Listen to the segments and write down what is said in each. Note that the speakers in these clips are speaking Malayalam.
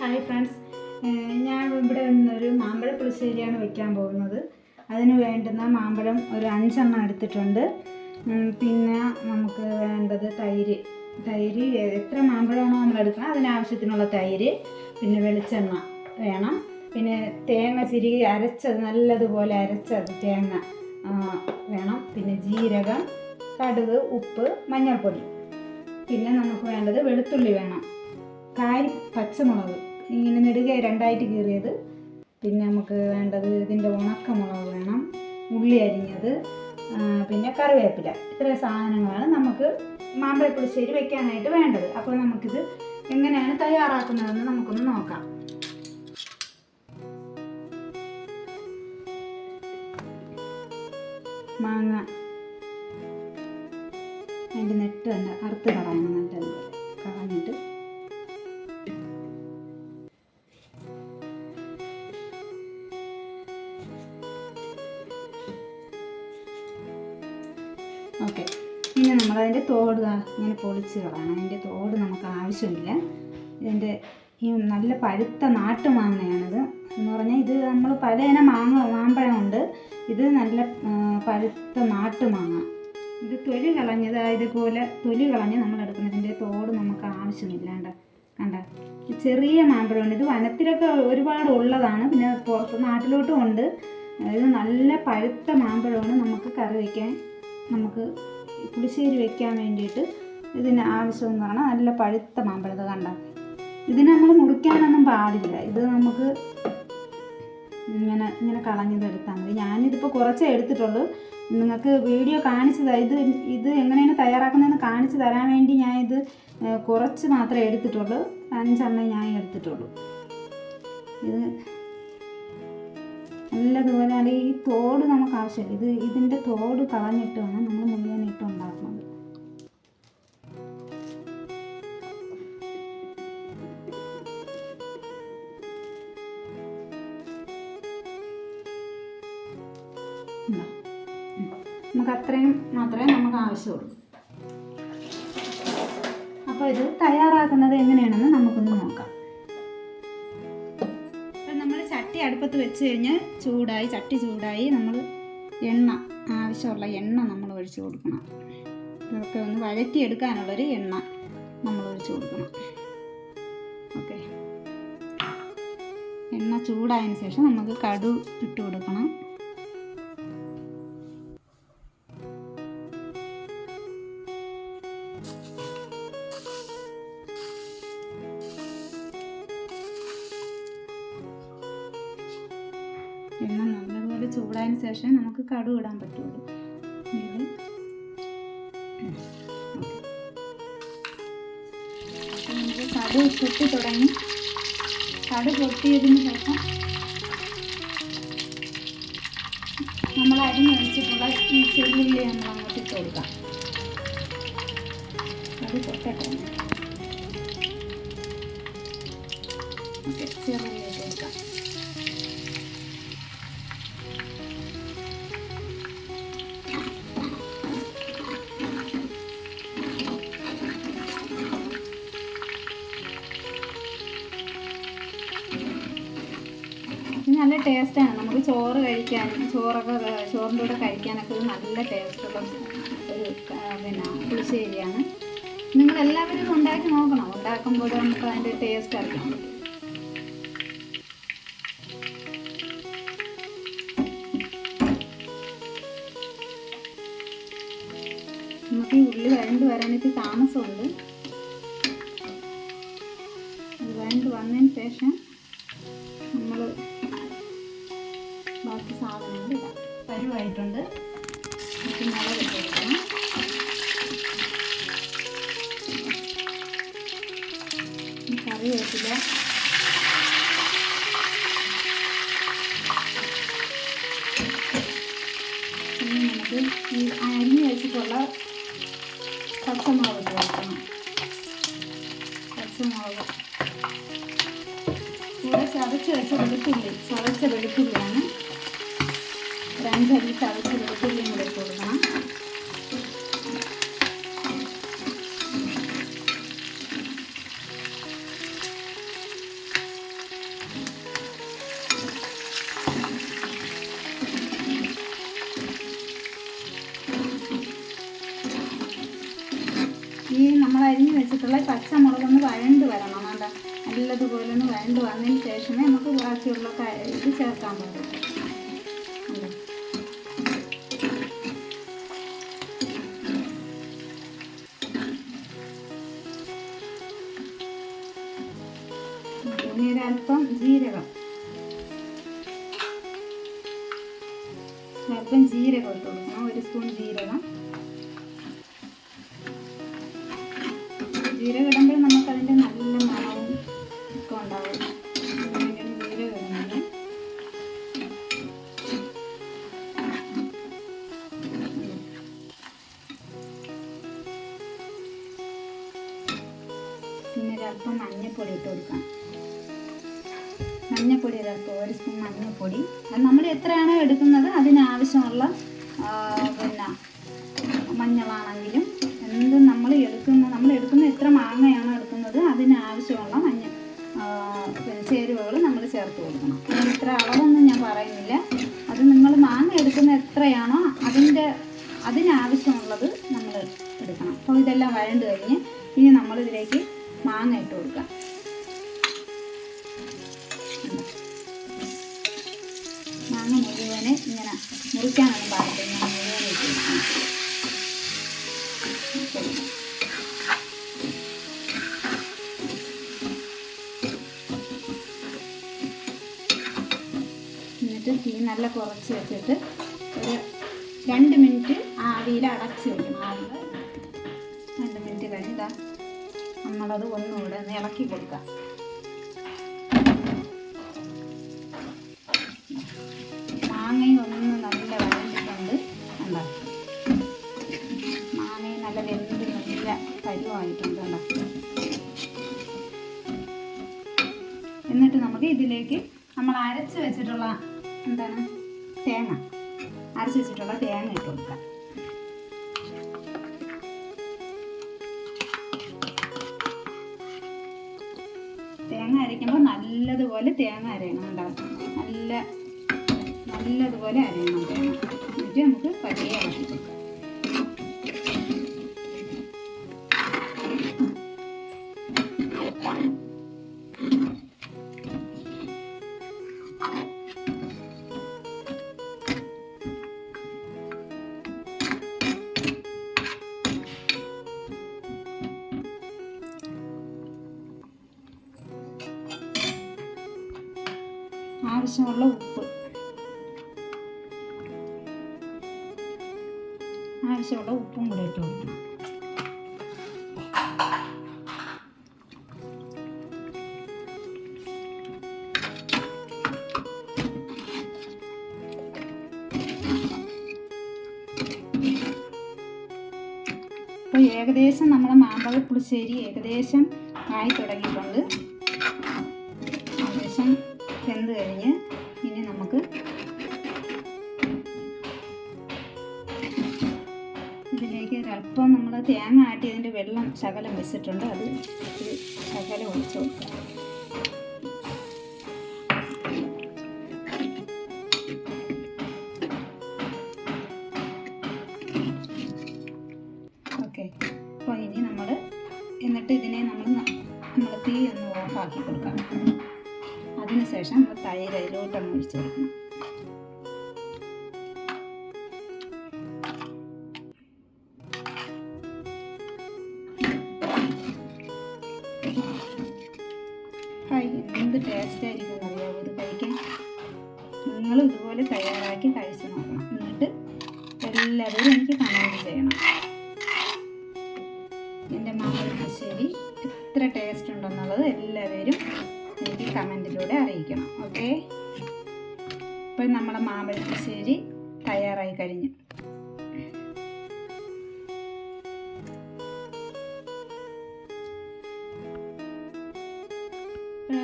ഹായ് ഫ്രണ്ട്സ് ഞാൻ ഇവിടെ നിന്നൊരു മാമ്പഴ പുളിശ്ശേരിയാണ് വെക്കാൻ പോകുന്നത്. അതിന് വേണ്ടുന്ന മാമ്പഴം ഒരു അഞ്ചെണ്ണം എടുത്തിട്ടുണ്ട്. പിന്നെ നമുക്ക് വേണ്ടത് തൈര്. തൈര് എത്ര മാമ്പഴമാണോ നമ്മൾ എടുക്കണം അതിനാവശ്യത്തിനുള്ള തൈര് പിന്നെ വെളിച്ചെണ്ണ വേണം. പിന്നെ തേങ്ങ ചിരുകി അരച്ചത് നല്ലതുപോലെ അരച്ചത് തേങ്ങ വേണം. പിന്നെ ജീരകം കടുക് ഉപ്പ് മഞ്ഞൾപ്പൊടി. പിന്നെ നമുക്ക് വേണ്ടത് വെളുത്തുള്ളി വേണം. കാരി പച്ചമുളക്. ഇങ്ങനെ നെടുകെ രണ്ടായിട്ട് കീറിയത്. പിന്നെ നമുക്ക് വേണ്ടത് ഇതിന്റെ ഉണക്കമുളക് വേണം ഉള്ളി അരിഞ്ഞത് പിന്നെ കറിവേപ്പില. ഇത്രയും സാധനങ്ങളാണ് നമുക്ക് മാമ്പഴ പുളിശ്ശേരി വെക്കാനായിട്ട് വേണ്ടത്. അപ്പോൾ നമുക്കിത് എങ്ങനെയാണ് തയ്യാറാക്കുന്നതെന്ന് നമുക്കൊന്ന് നോക്കാം. മാങ്ങ. അതിന്റെ നെട്ട് തന്നെ അറുത്ത് കളയണം നല്ലതുപോലെ കളഞ്ഞിട്ട് തോട് ഇങ്ങനെ പൊളിച്ച് കളയണം. അതിന്റെ തോട് നമുക്ക് ആവശ്യമില്ല. ഇതിന്റെ ഈ നല്ല പഴുത്ത നാട്ടുമാങ്ങയാണിത് എന്ന് പറഞ്ഞാൽ ഇത് നമ്മൾ പല ഇനം മാങ്ങ മാമ്പഴമുണ്ട്. ഇത് നല്ല പഴുത്ത നാട്ടുമാങ്ങ ഇത് തൊലി കളഞ്ഞത് ഇതുപോലെ തൊലി കളഞ്ഞ് നമ്മൾ എടുക്കണം. ഇതിന്റെ തോട് നമുക്ക് ആവശ്യമില്ല. കണ്ട ചെറിയ മാമ്പഴമാണ്. ഇത് വനത്തിലൊക്കെ ഒരുപാട് ഉള്ളതാണ്. പിന്നെ പുറത്ത് നാട്ടിലോട്ടും ഉണ്ട്. ഇത് നല്ല പഴുത്ത മാമ്പഴമാണ് നമുക്ക് കറി വയ്ക്കാൻ നമുക്ക് പുളിശ്ശേരി വെക്കാൻ വേണ്ടിയിട്ട് ഇതിന് ആവശ്യം എന്ന് പറഞ്ഞാൽ നല്ല പഴുത്ത മാമ്പഴം ഇത് കണ്ട. ഇതിന് നമ്മൾ മുറിക്കാനൊന്നും പാടില്ല. ഇത് നമുക്ക് ഇങ്ങനെ ഇങ്ങനെ കളഞ്ഞതെടുത്താൽ മതി. ഞാനിതിപ്പോൾ കുറച്ചേ എടുത്തിട്ടുള്ളൂ. നിങ്ങൾക്ക് വീഡിയോ കാണിച്ചു ഇത് ഇത് എങ്ങനെയാണ് തയ്യാറാക്കുന്നതെന്ന് കാണിച്ചു തരാൻ വേണ്ടി ഞാൻ ഇത് കുറച്ച് മാത്രമേ എടുത്തിട്ടുള്ളൂ. അഞ്ചെണ്ണം ഞാൻ എടുത്തിട്ടുള്ളൂ. ഇത് നല്ലതുപോലെ അത് ഈ തോട് നമുക്ക് ആവശ്യമില്ല. ഇത് ഇതിന്റെ തോട് കളഞ്ഞിട്ട് വേണം നമ്മൾ മുഴുവനായിട്ട് ഉണ്ടാക്കുന്നത്. നമുക്ക് അത്രയും മാത്രമേ നമുക്ക് ആവശ്യമുള്ളൂ. അപ്പോൾ ഇത് തയ്യാറാക്കുന്നത് എങ്ങനെയാണെന്ന് നമുക്കൊന്ന് നോക്കാം. അടുപ്പത്ത് വെച്ച് കഴിഞ്ഞ് ചൂടായി ചട്ടി ചൂടായി നമ്മൾ എണ്ണ ആവശ്യമുള്ള എണ്ണ നമ്മൾ ഒഴിച്ച് കൊടുക്കണം. ഇതൊക്കെ ഒന്ന് വഴറ്റിയെടുക്കാനുള്ളൊരു എണ്ണ നമ്മൾ ഒഴിച്ച് കൊടുക്കണം. ഓക്കെ. എണ്ണ ചൂടായതിന് ശേഷം നമുക്ക് കടു ഇട്ട് കൊടുക്കണം. എണ്ണ നല്ലതുപോലെ ചൂടായതിന് ശേഷം നമുക്ക് കടു ഇടാൻ പറ്റുള്ളൂ. ഇത് അപ്പോൾ നമുക്ക് കടു പൊട്ടി തുടങ്ങി. കടു പൊട്ടിയതിന് ശേഷം നമ്മൾ അരിഞ്ഞ് വെച്ചിട്ടുള്ള ഈ ചെല്ലുള്ളി നമ്മൾ അങ്ങോട്ട് ഇട്ട് കൊടുക്കാം. കടു പൊട്ടട്ടെ. ഓക്കെ കൊടുക്കാം. നല്ല ടേസ്റ്റാണ്. നമുക്ക് ചോറ് കഴിക്കാൻ ചോറൊക്കെ ചോറിന്റെ കൂടെ കഴിക്കാനൊക്കെ ഒരു നല്ല ടേസ്റ്റുള്ള ഒരു പിന്നെ പുളിശ്ശേരിയാണ് നിങ്ങൾ എല്ലാവരും ഇത് ഉണ്ടാക്കി നോക്കണം. ഉണ്ടാക്കുമ്പോൾ നമുക്ക് അതിന്റെ ടേസ്റ്റ് പറ്റും. നമുക്ക് ഈ ഉള്ളി വരണ്ട് വരാനായിട്ട് താമസമുണ്ട്. ഇടാം പരുവായിട്ടുണ്ട് മുളക് ഇട്ട് കൊടുക്കണം. ഇനി കറി വേപ്പില്ല നമുക്ക് ഈ അരിഞ്ഞ് വെച്ചിട്ടുള്ള പച്ചമുളക് ചേർക്കണം പച്ചമുളക്. കൂടെ ചതച്ച് വെച്ച വെളുത്തുള്ളി. ചതച്ച അഞ്ചരിയിട്ട് അവർക്ക് വെളുത്തുള്ളിയും കൂടെ ഇട്ട് കൊടുക്കണം ഈ നമ്മൾ അരിഞ്ഞു വെച്ചിട്ടുള്ള പച്ചമുളകൊന്ന് വഴണ്ട് വരണം. വേണ്ട നല്ലതുപോലെ ഒന്ന് വഴണ്ട് വന്നതിന് ശേഷമേ നമുക്ക് ബാക്കിയുള്ള ഇത് ചേർക്കാൻ പറ്റൂ. ഒരല്പം ജീരകം. അല്പം ജീരകം ഇട്ട് കൊടുക്കണം. ഒരു സ്പൂൺ ജീരകം. ജീരകം ഇടുമ്പോൾ നമുക്കതിന്റെ നല്ല മണവും ഒക്കെ ഉണ്ടാവും. ജീരകം ഇടുന്നത്. പിന്നെ ഒരല്പം മഞ്ഞൾപ്പൊടി ഇട്ട് കൊടുക്കാം. മഞ്ഞൾപ്പൊടി ഒരല്പം ഒരു സ്പൂൺ മഞ്ഞൾപ്പൊടി നമ്മൾ എത്രയാണോ എടുക്കുന്നത് അതിനാവശ്യമുള്ള പിന്നെ മഞ്ഞളാണെങ്കിലും എന്ത് നമ്മൾ എടുക്കുന്ന നമ്മൾ എടുക്കുന്ന എത്ര മാങ്ങയാണോ എടുക്കുന്നത് അതിനാവശ്യമുള്ള മഞ്ഞ ചേരുവകൾ നമ്മൾ ചേർത്ത് കൊടുക്കണം. ഇത്ര അളവൊന്നും ഞാൻ പറയുന്നില്ല. അത് നിങ്ങൾ മാങ്ങ എടുക്കുന്ന എത്രയാണോ അതിന്റെ അതിനാവശ്യമുള്ളത് നമ്മൾ എടുക്കണം. അപ്പോൾ ഇതെല്ലാം വഴണ്ട് കഴിഞ്ഞ് ഇനി നമ്മളിതിലേക്ക് മാങ്ങ ഇട്ട് കൊടുക്കാം മുഴുവനെ ഇങ്ങനെ മുറിക്കാനൊന്നും പാടില്ല. ഇങ്ങനെ എന്നിട്ട് തീ നല്ല കുറച്ച് വെച്ചിട്ട് ഒരു രണ്ട് മിനിറ്റ് ആവിയിൽ അടച്ച് വെക്കും. ആവിയിൽ രണ്ട് മിനിറ്റ് കഴിഞ്ഞാൽ നമ്മളത് ഒന്നുകൂടെ ഒന്ന് ഇളക്കി കൊടുക്കാം. നല്ല കരി കണ്ടോ? എന്നിട്ട് നമുക്ക് ഇതിലേക്ക് നമ്മൾ അരച്ച് വെച്ചിട്ടുള്ള എന്താണ്? തേങ്ങ. അരച്ച് വെച്ചിട്ടുള്ള തേങ്ങ ഇട്ട് കൊടുക്കാം. തേങ്ങ അരയ്ക്കുമ്പോൾ നല്ലതുപോലെ തേങ്ങ അരയണം ഉണ്ടാകും നല്ല നല്ലതുപോലെ അരയണം തേങ്ങ. എന്നിട്ട് നമുക്ക് പതിയെ ഇറക്കി കൊടുക്കാം. ആവശ്യമുള്ള ഉപ്പ്. ആവശ്യമുള്ള ഉപ്പും കൂടെ ഇട്ട് കൊടുക്കണം. അപ്പോൾ ഏകദേശം നമ്മളെ മാമ്പഴ പുളിശ്ശേരി ഏകദേശം ആയി തുടങ്ങിയിട്ടുണ്ട്. ഏകദേശം വെന്ത് കഴിഞ്ഞ് ഇനി നമുക്ക് ഇതിലേക്ക് ഒരല്പം നമ്മൾ തേങ്ങ ആട്ടിയതിന്റെ വെള്ളം ശകലം വെച്ചിട്ടുണ്ട്. അത് ശകലം ഒഴിച്ച് കൊടുക്കാം. തൈര് അതിലോട്ടൊന്ന് ഒഴിച്ച് കൊടുക്കണം എന്ത് ടേസ്റ്റ് ആയിരിക്കും അറിയാമോ ഇത് കഴിക്കാൻ? നിങ്ങൾ ഇതുപോലെ തയ്യാറാക്കി കഴിച്ചു നോക്കണം. എന്നിട്ട് എല്ലാവരും എനിക്ക് കമന്റ് ചെയ്യണം. എന്റെ ശരി എത്ര ടേസ്റ്റ് ഉണ്ടെന്നുള്ളത് എല്ലാവരും എനിക്ക് കമന്റിലൂടെ അറിയിക്കണം ഓക്കെ? ഇപ്പം നമ്മുടെ മാമ്പഴശ്ശേരി തയ്യാറായി കഴിഞ്ഞു.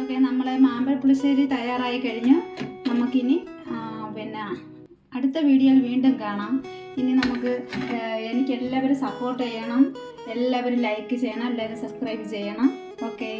ഓക്കെ നമ്മളെ മാമ്പഴ പുളിശ്ശേരി തയ്യാറായി കഴിഞ്ഞു. നമുക്കിനി പിന്നെ അടുത്ത വീഡിയോയിൽ വീണ്ടും കാണാം. ഇനി നമുക്ക് എനിക്ക് എല്ലാവരും സപ്പോർട്ട് ചെയ്യണം. എല്ലാവരും ലൈക്ക് ചെയ്യണം. എല്ലാവരും സബ്സ്ക്രൈബ് ചെയ്യണം. ഓക്കേ?